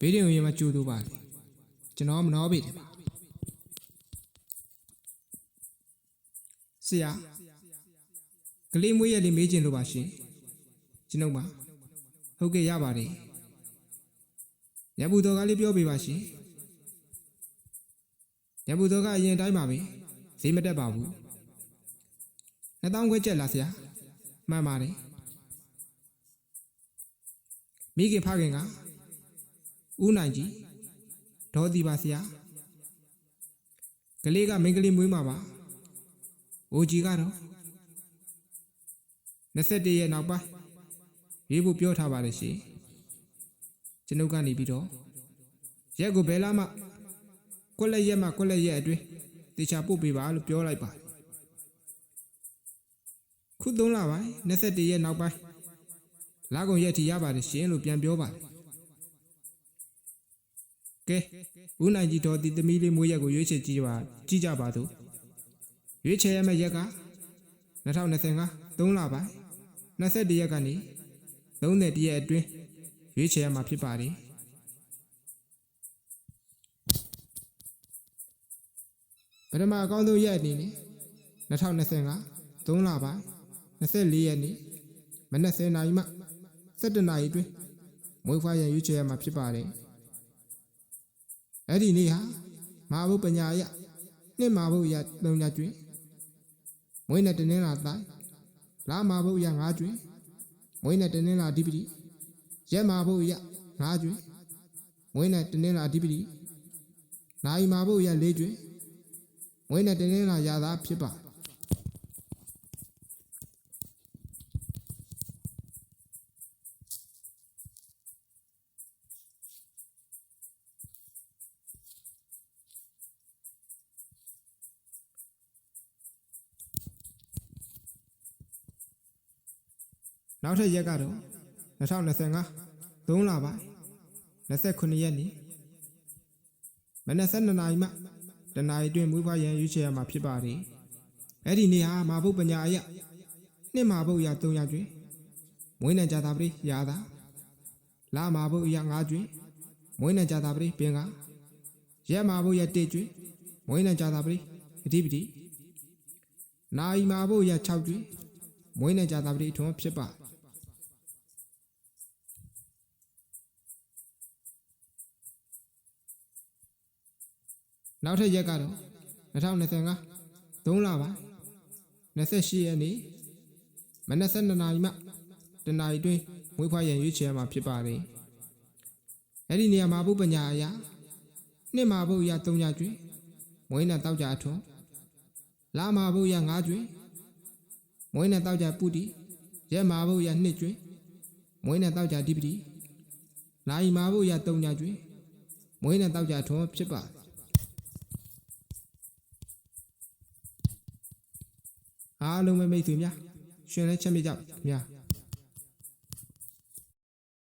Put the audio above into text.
ဘေးရင်ရင်မကြိုးတော့ပါလေကျွန်တော်မနှောပေတယ်ပါဆရာကလေးမွေးရလေးမေးချင်လို့ပါရှင်ကျွန်ုပ်ပါဟုတ်ကဲ့ရပါတယ်ရဘူးတော်ကလေးပြောပေးပါရှင်ရဘူးတော်ကအရင်တိုင်းပါပဲဈေးမတက်ပါဘူးနှစ်တောင်းခွဲချက်လားဆရာမှန်ပါတယ် မိခင်ဖခင်ကဦးနိုင်ကြီးဒေါ်ဒီပါဆရာကလေးကမိန်းကလေးမွေးမှာပါအိုကြီးကတော့21ရက်နောက်ပိုင်းရေးဖို့ပြောထားပါတယ်ရှင်ကျွန်ုပ်ကနေပြီးတော့ရက်ကိုဘယ်လာမှကွက်လက်ရက်မှကွက်လက်ရက်အတွင်းတေချာပို့ပေးပါလို့ပြောလိုက်ပါတယ်ခု3လပိုင်း21ရက်နောက်ပိုင်း လာကုန်ရက်ထိရပါတယ်ရှင်လို့ပြန်ပြောပါတယ်ကဲဦးနိုင်ကြီးတော်ဒီသမီးလေးမွေးရက်ကိုရွေးချယ်ကြည့်ပါကြည့်ကြပါစို့ရွေးချယ်ရမယ့်ရက်က2025 3လပိုင်း21ရက်ကနေ30ရက်အတွင်းရွေးချယ်ရမှာဖြစ်ပါတယ်ပထမအကောင်းဆုံးရက်အနေနဲ့2025 3လပိုင်း24ရက်နေ့မနက်10:00နာရီမှ 17:00နာရီအတွင်းမွေးဖွားရန်ရွေးချယ်ရမှာဖြစ်ပါတယ်အဲ့ဒီနေ့ဟာမာဘုပညာရနှစ်မာဘုရသုံးညကျွင်းမွေးနဲ့တနင်္လာတိုင်းလာမာဘုရ၅ကျွင်းမွေးနဲ့တနင်္လာအဓိပတိရက်မာဘုရ၅ကျွင်းမွေးနဲ့တနင်္လာအဓိပတိနိုင်မာဘုရ၄ကျွင်းမွေးနဲ့တနင်္လာရသားဖြစ်ပါ နောက်ထပ်ရက်ကတော့2025 3လပိုင်း29ရက်နေ့မနက်7:00နာရီမှတနာရီတွင်မွေးဖွားရန်ရွေးချယ်ရမှာဖြစ်ပါတယ်။အဲ့ဒီနေ့ဟာမာဘုတ်ပညာအရနှစ်မာဘုတ်ရ3ရကျွင်းမွေးနဲ့ကြာတာပရိရာသာလာမာဘုတ်ရ5ကျွင်းမွေးနဲ့ကြာတာပရိပင်ကရက်မာဘုတ်ရ1ကျွင်းမွေးနဲ့ကြာတာပရိအဓိပတိနာယီမာဘုတ်ရ6ကျွင်းမွေးနဲ့ကြာတာပရိအထွန်းဖြစ်ပါ နောက်ထပ်ရက်ကတော့2025 3လပိုင်း28ရက်နေ့မနက်7:00နာရီမှတနာရီတွင်မွေးဖွားရန်ရွေးချယ်ရမှာဖြစ်ပါတယ်။အဲ့ဒီနေရာမှာဘုပညာအရာနှစ်မှာဘုရ3ညကျွင်းမွေးနဲ့တောက်ကြအထွန်းလာမှာဘုရ5ကျွင်းမွေးနဲ့တောက်ကြပုတိရက်မှာဘုရ2ကျွင်းမွေးနဲ့တောက်ကြဓိပတိနာယီမှာဘုရ3ညကျွင်းမွေးနဲ့တောက်ကြထွန်းဖြစ်ပါတယ် အားလုံးပဲမိတ်ဆွေများရှင်လဲချက်မြကြပါခင်ဗျာ